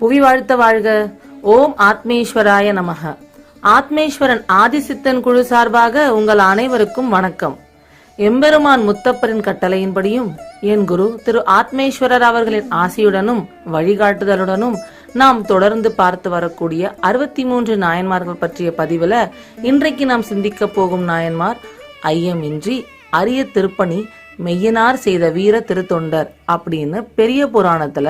புவி வாழ்த்த வாழ்க. ஓம் ஆத்மேஸ்வராய நமக. ஆத்மேஸ்வரன் ஆதிசித்தன் குழு சார்பாக உங்கள் அனைவருக்கும் வணக்கம். எம்பெருமான் முத்தப்பரின் கட்டளையின்படியும் என் குரு திரு ஆத்மேஸ்வரர் அவர்களின் ஆசியுடனும் வழிகாட்டுதலுடனும் நாம் தொடர்ந்து பார்த்து வரக்கூடிய அறுபத்தி மூன்று நாயன்மார்கள் பற்றிய பதிவுல இன்றைக்கு நாம் சிந்திக்க போகும் நாயன்மார் ஐயமின்றி அரிய திருப்பணி மெய்யனார் செய்த வீர திருத்தொண்டர் அப்படின்னு பெரிய புராணத்துல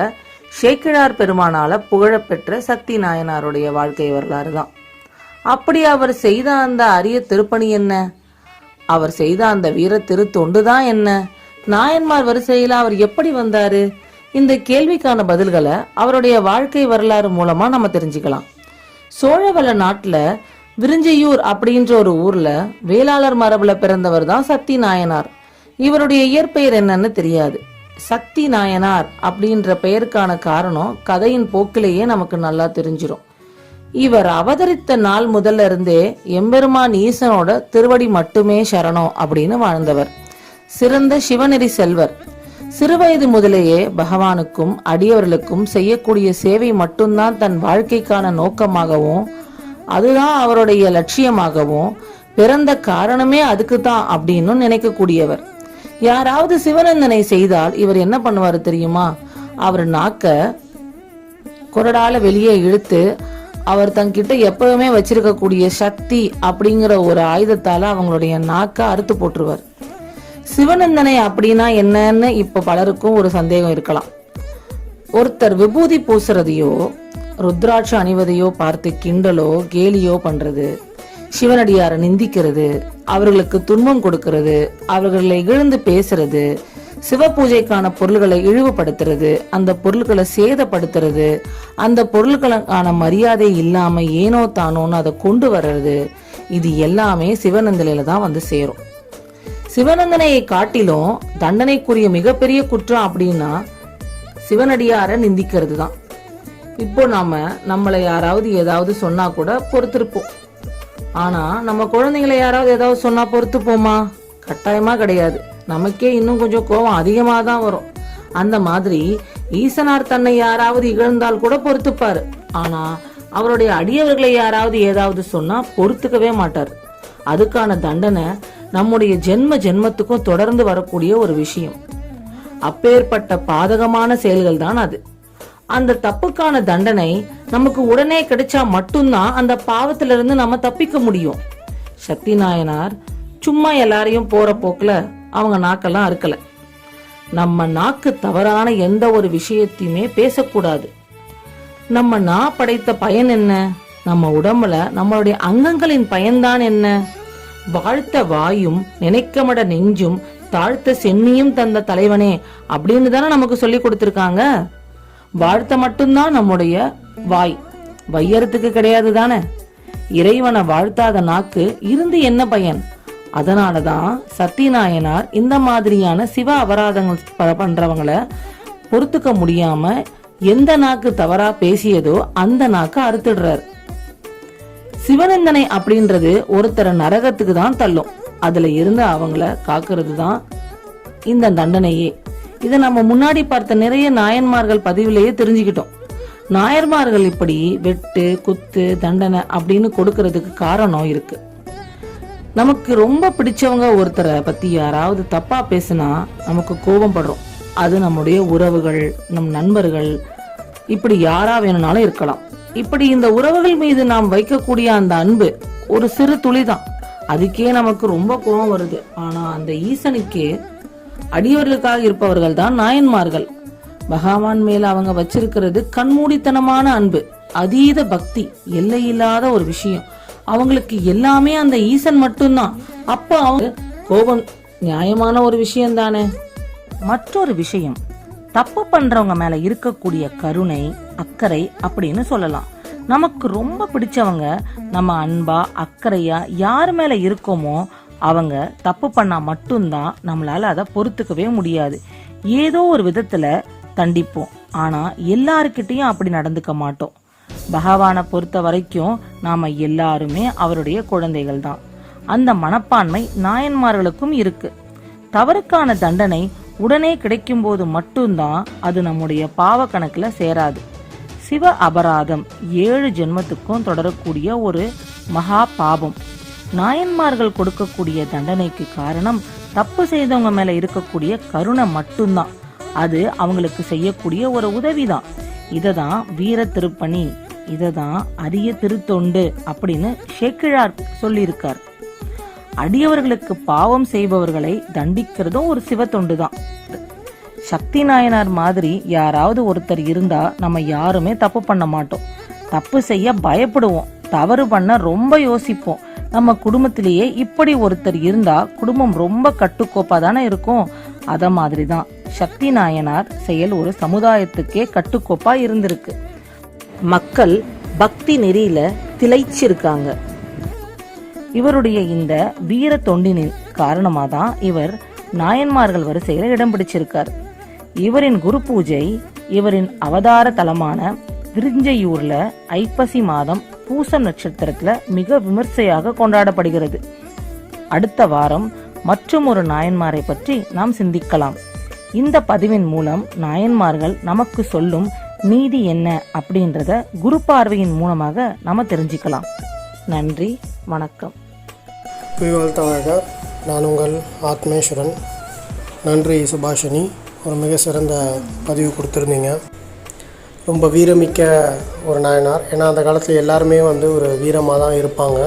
சேக்கிழார் பெருமானால புகழப்பெற்ற சக்தி நாயனாருடைய வாழ்க்கை வரலாறு தான். அப்படி அவர் செய்த அந்த அரிய திருப்பணி என்ன? அவர் செய்த அந்த வீர திருத்தொண்டு தான் என்ன? நாயன்மார் வரிசையில் அவர் எப்படி வந்தாரு? இந்த கேள்விக்கான பதில்களை அவருடைய வாழ்க்கை வரலாறு மூலமா நம்ம தெரிஞ்சுக்கலாம். சோழவள நாட்டுல விருஞ்சையூர் அப்படின்ற ஒரு ஊர்ல வேளாளர் மரபுல பிறந்தவர் தான் சக்தி நாயனார். இவருடைய இயற்பெயர் என்னன்னு தெரியாது. சக்தி நாயனார் அப்படின்ற பெயருக்கான காரணம் கதையின் போக்கிலேயே நமக்கு நல்லா தெரிஞ்சிடும் இவர் அவதரித்த நாள் முதல்ல இருந்தே எம்பெருமான் ஈசனோட திருவடி மட்டுமே சரணம் அப்படின்னு வாழ்ந்தவர். சிறந்த சிவநெறி செல்வர். சிறுவயது முதலேயே பகவானுக்கும் அடியவர்களுக்கும் செய்யக்கூடிய சேவை மட்டும்தான் தன் வாழ்க்கைக்கான நோக்கமாகவும் அதுதான் அவருடைய லட்சியமாகவும் பிறந்த காரணமே அதுக்கு தான் அப்படின்னு நினைக்கக்கூடியவர். யாராவது சிவநந்தனை செய்தால் இவர் என்ன பண்ணுவாரு தெரியுமா? அவர் நாக்க குரடால வெளியே இழுத்து அவர் தங்கிட்ட எப்பவுமே வச்சிருக்கக்கூடிய சக்தி அப்படிங்கிற ஒரு ஆயுதத்தால அவங்களுடைய நாக்க அறுத்து போட்டுருவார். சிவநந்தனை அப்படின்னா என்னன்னு இப்ப பலருக்கும் ஒரு சந்தேகம் இருக்கலாம். ஒருத்தர் விபூதி பூசுறதையோ ருத்ராட்சம் அணிவதையோ பார்த்து கிண்டலோ கேலியோ பண்றது சிவனடியாரை நிந்திக்கிறது அவர்களுக்கு துன்பம் கொடுக்கிறது அவர்களை இகழ்ந்து பேசுறது சிவ பூஜைக்கான பொருள்களை இழிவுபடுத்துறது அந்த பொருட்களை சேதப்படுத்துறது அந்த பொருட்களுக்கான மரியாதை இல்லாம ஏனோ தானோன்னு அதை கொண்டு வர்றது இது எல்லாமே சிவநந்தலையில தான் வந்து சேரும். சிவநந்தனையை காட்டிலும் தண்டனைக்குரிய மிகப்பெரிய குற்றம் அப்படின்னா சிவனடியாரை நிந்திக்கிறது தான் இப்போ நாம நம்மளை யாராவது ஏதாவது சொன்னா கூட பொறுத்திருப்போம். ஆனா நம்ம குழந்தைங்களை யாராவது ஏதாவது சொன்னா பொறுத்துப்போமா? கட்டாயமா கிடையாது. நமக்கே இன்னும் கொஞ்சம் கோபம் அதிகமாக தான் வரும். அந்த மாதிரி ஈசனார் தன்னை யாராவது இகழ்ந்தால் கூட பொறுத்துப்பாரு. ஆனா அவருடைய அடியவர்களை யாராவது ஏதாவது சொன்னா பொறுத்துக்கவே மாட்டார். அதுக்கான தண்டனை நம்முடைய ஜென்ம ஜென்மத்துக்கும் தொடர்ந்து வரக்கூடிய ஒரு விஷயம். அப்பேற்பட்ட பாதகமான செயல்கள் தான் அது. அந்த தப்புக்கான தண்டனை நமக்கு உடனே கிடைச்சா மட்டும்தான் அந்த பாவத்திலிருந்து நம்ம தப்பிக்க முடியும். சக்தி நாயனார் சும்மா எல்லாரையும் போற போக்குல அவங்க நாக்கெல்லாம் அறுக்கல. நம்ம நாக்கு தவறான எந்த ஒரு விஷயத்தையுமே பேசக்கூடாது. நம்ம நா படைத்த பயன் என்ன? நம்ம உடம்புல நம்மளுடைய அங்கங்களின் பயன்தான் என்ன? வாழ்த்த வாயும் நினைக்கமட நெஞ்சும் தாழ்த்த சென்னியும் தந்த தலைவனே அப்படின்னு தானே நமக்கு சொல்லி கொடுத்துருக்காங்க? வாழ்த்த மட்டும்தான் நம்முடைய வாய். வையறத்துக்கு கிடையாது தானே? இறைவனை வாழ்த்தாத நாக்கு இருந்து என்ன பயன்? அதனாலதான் சத்தியநாயனார் இந்த மாதிரியான சிவ அபராதங்கள் ப- பண்றவங்கள பொறுத்துக்க முடியாம எந்த நாக்கு தவறா பேசியதோ அந்த நாக்கு அறுத்துடுறாரு. சிவநந்தனை அப்படின்றது ஒருத்தரை நரகத்துக்கு தான் தள்ளும். அதுல இருந்து அவங்கள காக்குறது தான் இந்த தண்டனையே. இதை நம்ம முன்னாடி பார்த்த நிறைய நாயன்மார்கள் பதிவிலேயே தெரிஞ்சுக்கிட்டோம். நாயன்மார்கள் இப்படி வெட்டு குத்து தண்டனை அப்படின்னு கொடுக்கறதுக்கு காரணம் இருக்கு. நமக்கு ரொம்ப பிடிச்சவங்க ஒருத்தரை பத்தி யாராவது தப்பா பேசுனா நமக்கு கோபம் படுறோம். அது நம்முடைய உறவுகள் நம் நண்பர்கள் இப்படி யாரா வேணும்னாலும் இருக்கலாம். இப்படி இந்த உறவுகள் மீது நாம் வைக்கக்கூடிய அந்த அன்பு ஒரு சிறு துளிதான். அதுக்கே நமக்கு ரொம்ப கோபம் வருது. ஆனா அந்த ஈசனுக்கே அடியவர்களுக்காக இருப்பவர்கள் தான் நாயன்மார்கள். பகவான் மேல அவங்க வச்சிருக்கிறது கண்மூடித்தனமான அன்பு அதீத பக்தி எல்லையில்லாத ஒரு விஷயம். அவங்களுக்கு எல்லாமே அந்த ஈசன் மட்டும்தான். அப்ப அவங்க கோபம் நியாயமான ஒரு விஷயம் தானே மற்றொரு விஷயம் தப்பு பண்றவங்க மேல இருக்கக்கூடிய கருணை அக்கறை அப்படின்னு சொல்லலாம். நமக்கு ரொம்ப பிடிச்சவங்க நம்ம அன்பா அக்கறையா யார் மேல இருக்கோமோ அவங்க தப்பு பண்ணா மட்டும்தான் நம்மளால அதை பொறுத்துக்கவே முடியாது. ஏதோ ஒரு விதத்துல தண்டிப்போம். ஆனா எல்லாருக்கிட்டையும் அப்படி நடந்துக்க மாட்டோம். பகவானை பொறுத்த வரைக்கும் நாம எல்லாருமே அவருடைய குழந்தைகள் தான். அந்த மனப்பான்மை நாயன்மார்களுக்கும் இருக்கு. தவறுக்கான தண்டனை உடனே கிடைக்கும்போது மட்டும்தான் அது நம்முடைய பாவ கணக்குல சேராது. சிவ அபராதம் ஏழு ஜென்மத்துக்கும் தொடரக்கூடிய ஒரு மகா பாபம். நாயன்மார்கள் கொடுக்கக்கூடிய தண்டனைக்கு காரணம் தப்பு செய்தவங்க மேல இருக்கக்கூடிய கருணை மட்டும்தான். அது அவங்களுக்கு செய்யக்கூடிய ஒரு உதவிதான். இதை தான் வீர திருப்பணி இதை தான் அரிய திருத்தொண்டு அப்படின்னு ஷேக்கிழார் சொல்லியிருக்கார். அடியவர்களுக்கு பாவம் செய்பவர்களை தண்டிக்கிறதும் ஒரு சிவத்தொண்டு தான் சக்தி நாயனார் மாதிரி யாராவது ஒருத்தர் இருந்தா நம்ம யாருமே தப்பு பண்ண மாட்டோம். தப்பு செய்ய பயப்படுவோம். தவறு பண்ண ரொம்ப யோசிப்போம். நம்ம குடும்பத்திலேயே இப்படி ஒருத்தர் இருந்தா குடும்பம் ரொம்ப கட்டுக்கோப்பா தானே இருக்கும்? அத மாதிரி தான் சக்தி நாயனார் செயல் ஒரு சமுதாயத்துக்கே கட்டுக்கோப்பா இருந்திருக்கு. மக்கள் பக்தி நெறியில திளைச்சிருக்காங்க. இவருடைய இந்த வீர தொண்டினின் காரணமா தான் இவர் நாயன்மார்கள் வரிசையில இடம் பிடிச்சிருக்கார். இவரின் குரு பூஜை இவரின் அவதார தலமான விரிஞ்சையூர்ல ஐப்பசி மாதம் பூசம் நட்சத்திரத்தில் மிக விமர்சையாக கொண்டாடப்படுகிறது. அடுத்த வாரம் மற்றும் ஒரு நாயன்மாரை பற்றி நாம் சிந்திக்கலாம். இந்த பதிவின் மூலம் நாயன்மார்கள் நமக்கு சொல்லும் நீதி என்ன அப்படின்றத குரு பார்வையின் மூலமாக நாம் தெரிஞ்சுக்கலாம். நன்றி வணக்கம். வாழ்த்தவாக நான் உங்கள் ஆத்மேஸ்வரன். நன்றி சுபாஷினி. ஒரு மிக சிறந்த பதிவு கொடுத்துருந்தீங்க. ரொம்ப வீரமிக்க ஒரு நாயனார். ஏன்னா அந்த காலத்தில் எல்லாருமே வந்து ஒரு வீரமாக தான் இருப்பாங்க.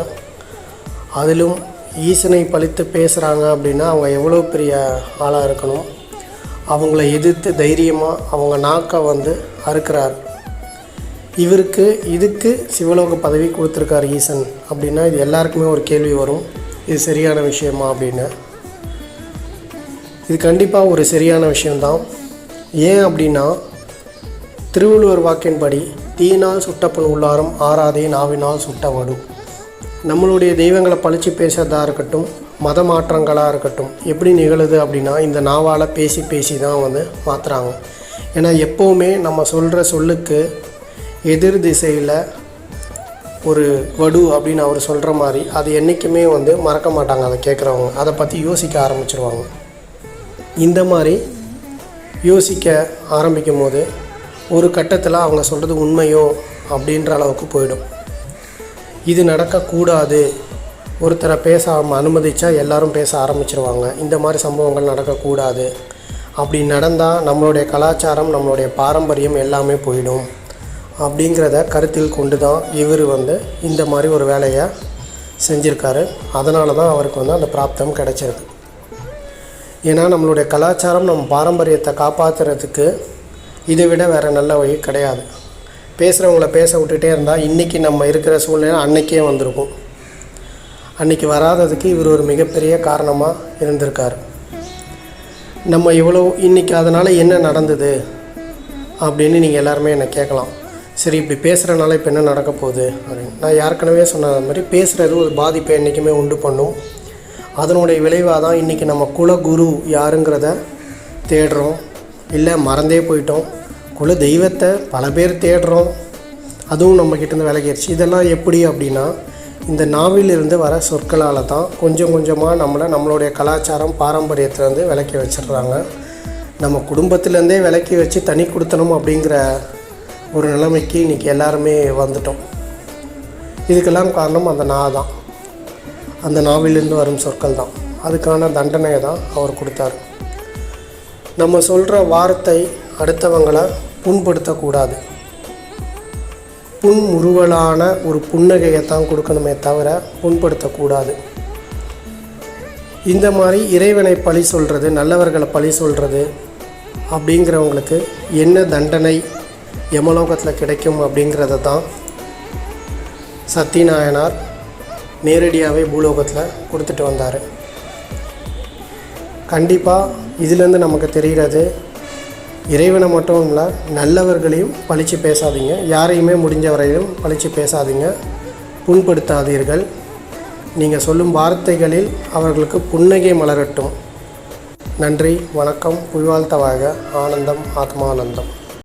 அதிலும் ஈசனை பழித்து பேசுகிறாங்க அப்படின்னா அவங்க எவ்வளோ பெரிய ஆளாக இருக்கணும். அவங்கள எதிர்த்து தைரியமாக அவங்க நாக்கை வந்து அறுக்கிறார். இவருக்கு இதுக்கு சிவலோக பதவி கொடுத்துருக்கார் ஈசன் அப்படின்னா இது எல்லாருக்குமே ஒரு கேள்வி வரும். இது சரியான விஷயமா அப்படின்னு. இது கண்டிப்பாக ஒரு சரியான விஷயம்தான். ஏன் அப்படின்னா திருவள்ளுவர் வாக்கின்படி தீயினால் சுட்டப்பன் உள்ளாரும் ஆறாதே நாவினால் சுட்டவடும் நம்மளுடைய தெய்வங்களை பழிச்சு பேசுறதா இருக்கட்டும் மத மாற்றங்களாக இருக்கட்டும் எப்படி நிகழுது அப்படின்னா இந்த நாவால் பேசி பேசி தான் வந்து மாற்றுறாங்க ஏன்னா எப்போவுமே நம்ம சொல்கிற சொல்லுக்கு எதிர் திசையில் ஒரு வடு அப்படின்னு அவர் சொல்கிற மாதிரி அது என்றைக்குமே வந்து மறக்க மாட்டாங்க அதை கேட்குறவங்க அதை பற்றி யோசிக்க ஆரம்பிச்சிருவாங்க. இந்த மாதிரி யோசிக்க ஆரம்பிக்கும் போது ஒரு கட்டத்தில் அவங்க சொல்கிறது உண்மையோ அப்படின்ற அளவுக்கு போயிடும். இது நடக்கக்கூடாது. ஒருத்தரை பேச அனுமதித்தா எல்லாரும் பேச ஆரம்பிச்சிருவாங்க. இந்த மாதிரி சம்பவங்கள் நடக்கக்கூடாது. அப்படி நடந்தால் நம்மளுடைய கலாச்சாரம் நம்மளுடைய பாரம்பரியம் எல்லாமே போயிடும். அப்படிங்கிறத கருத்தில் கொண்டு தான் இவர் வந்து இந்த மாதிரி ஒரு வேலையை செஞ்சுருக்காரு. அதனால தான் அவருக்கு வந்து அந்த பிராப்தம் கிடைச்சிருக்கு. ஏன்னா நம்மளுடைய கலாச்சாரம் நம்ம பாரம்பரியத்தை காப்பாற்றுறதுக்கு இதை விட வேறு நல்ல வழி கிடையாது. பேசுகிறவங்கள பேச விட்டுட்டே இருந்தால் இன்றைக்கி நம்ம இருக்கிற சூழ்நிலை அன்னைக்கே வந்திருக்கும். அன்றைக்கி வராததுக்கு இவர் ஒரு மிகப்பெரிய காரணமாக இருந்திருக்கார். நம்ம இவ்வளோ இன்றைக்கி அதனால் என்ன நடந்தது அப்படின்னு நீங்கள் எல்லாருமே என்னை கேட்கலாம். சரி இப்படி பேசுகிறனால இப்போ என்ன நடக்க போகுது அப்படின்னு. நான் ஏற்கனவே சொன்ன மாதிரி பேசுகிறது ஒரு பாதிப்பை என்றைக்குமே உண்டு பண்ணும். அதனுடைய விளைவாக தான் இன்றைக்கி நம்ம குலகுரு யாருங்கிறத தேடுறோம். இல்லை மறந்தே போயிட்டோம். குல தெய்வத்தை பல பேர் தேடுறோம். அதுவும் நம்மக்கிட்டேருந்து விலகிடுச்சு இதெல்லாம் எப்படி அப்படின்னா இந்த நாவிலிருந்து வர சொற்களால் தான் கொஞ்சம் கொஞ்சமாக நம்மளை நம்மளுடைய கலாச்சாரம் பாரம்பரியத்திலேருந்து விலக்கி வச்சிடுறாங்க. நம்ம குடும்பத்திலேருந்தே விலக்கி வச்சு தனி கொடுத்தணும் அப்படிங்கிற ஒரு நிலைமைக்கு இன்றைக்கி எல்லாருமே வந்துட்டோம். இதுக்கெல்லாம் காரணம் அந்த நா தான். அந்த நாவிலிருந்து வரும் சொற்கள் தான். அதுக்கான தண்டனையை தான் அவர் கொடுத்தாரு. நம்ம சொல்கிற வார்த்தை அடுத்தவங்களை புண்படுத்தக்கூடாது. புன்முறுவலான ஒரு புன்னகையை தான் கொடுக்கணுமே தவிர புண்படுத்தக்கூடாது. இந்த மாதிரி இறைவனை பழி சொல்கிறது நல்லவர்களை பழி சொல்கிறது அப்படிங்கிறவங்களுக்கு என்ன தண்டனை யமலோகத்தில் கிடைக்கும் அப்படிங்கிறத தான் சத்தியநாயனார் நேரடியாகவே பூலோகத்தில் கொடுத்துட்டு வந்தார். கண்டிப்பாக இதுலேருந்து நமக்கு தெரிகிறது இறைவனை மட்டும் இல்லை நல்லவர்களையும் பழித்து பேசாதீங்க. யாரையுமே முடிஞ்ச வரையிலும் பழித்து பேசாதீங்க. புண்படுத்தாதீர்கள். நீங்கள் சொல்லும் வார்த்தைகளில் அவர்களுக்கு புன்னகை மலரட்டும். நன்றி வணக்கம் புய்வாழ்த்தவாக ஆனந்தம் ஆத்மானந்தம்.